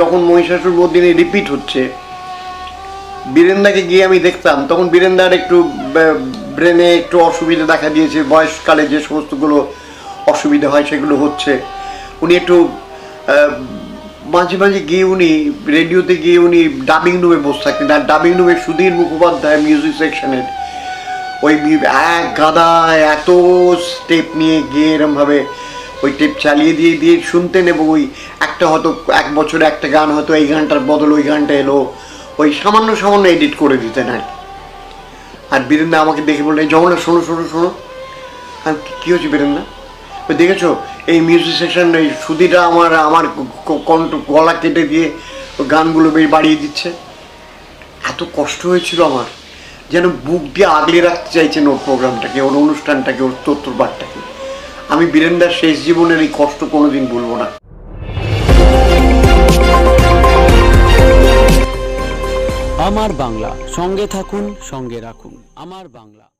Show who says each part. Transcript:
Speaker 1: যখন মহিষাসুর মর্দিনী রিপিট হচ্ছে, বীরেন্দাকে গিয়ে আমি দেখতাম, তখন বীরেন্দার একটু ব্রেনে একটু অসুবিধা দেখা দিয়েছে, বয়সকালে যে সমস্তগুলো অসুবিধা হয় সেগুলো হচ্ছে। উনি একটু মাঝে মাঝে গিয়ে উনি রেডিওতে গিয়ে উনি ডাবিং রুমে বসে থাকতেন, আর ডাবিং রুমে সুধীর মুখোপাধ্যায় মিউজিক সেকশনের ওই এক গাদায় এত স্টেপ নিয়ে গিয়ে এরমভাবে ওই টেপ চালিয়ে দিয়ে দিয়ে শুনতেন এবং ওই একটা হয়তো এক বছরে একটা গান হয়তো এই গানটার বদল ওই গানটা এলো। ওই সামান্য সামান্য এডিট করে দিতেন আর কি। আর বীরেন্দা আমাকে দেখে বললেন যমুনা শোনো শোনো শোনো। আর কী হচ্ছে বীরেন্দা? ওই দেখেছ? এই মিউজিক সেকশন এই সুদিটা আমার আমার কণ্ঠ, গলা কেটে দিয়ে গানগুলো বেশ বাড়িয়ে দিচ্ছে। এত কষ্ট হয়েছিল আমার, যেন বুক দিয়ে আগলে রাখতে চাইছেন ওর প্রোগ্রামটাকে ওর অনুষ্ঠানটাকে, ওর তত্ত্ববাদটাকে আমি বীরেন্দার শেষ জীবনের এই কষ্ট কোনোদিন ভুলবো না।
Speaker 2: আমার বাংলা, সঙ্গে থাকুন, সঙ্গে রাখুন। আমার বাংলা।